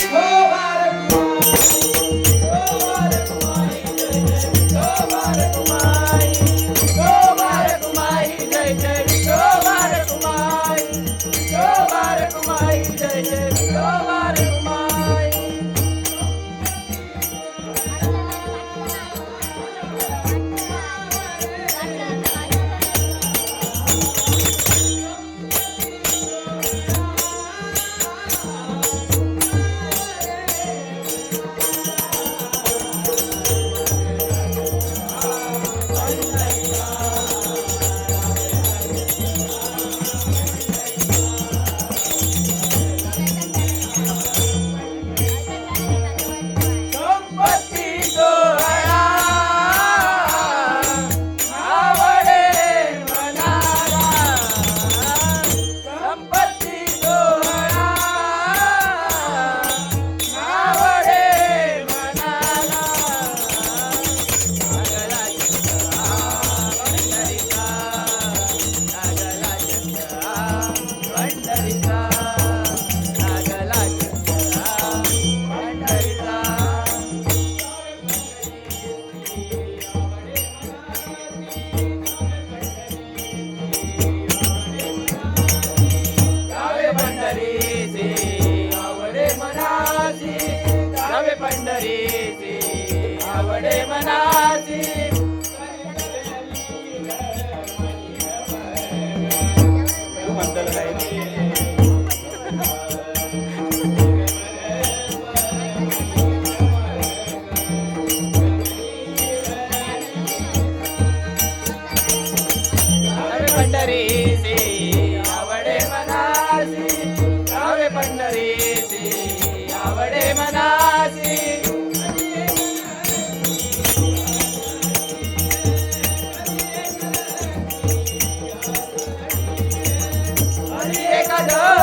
roubará. રીતી આવડે મનાસી કદર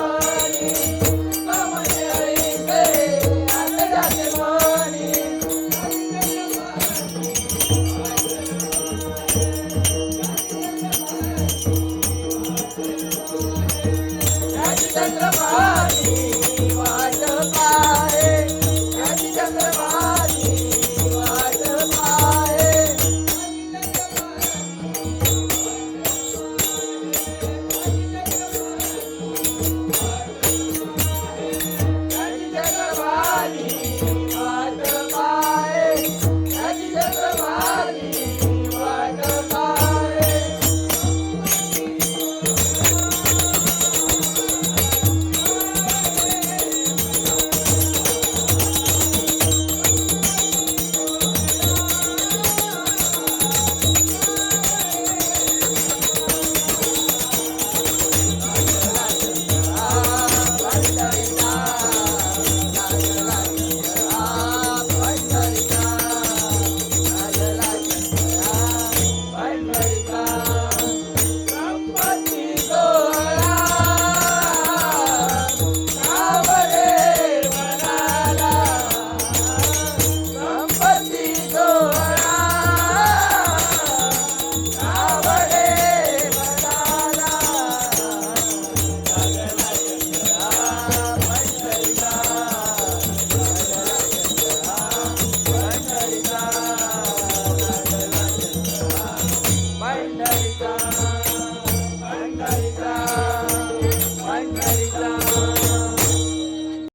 Bye.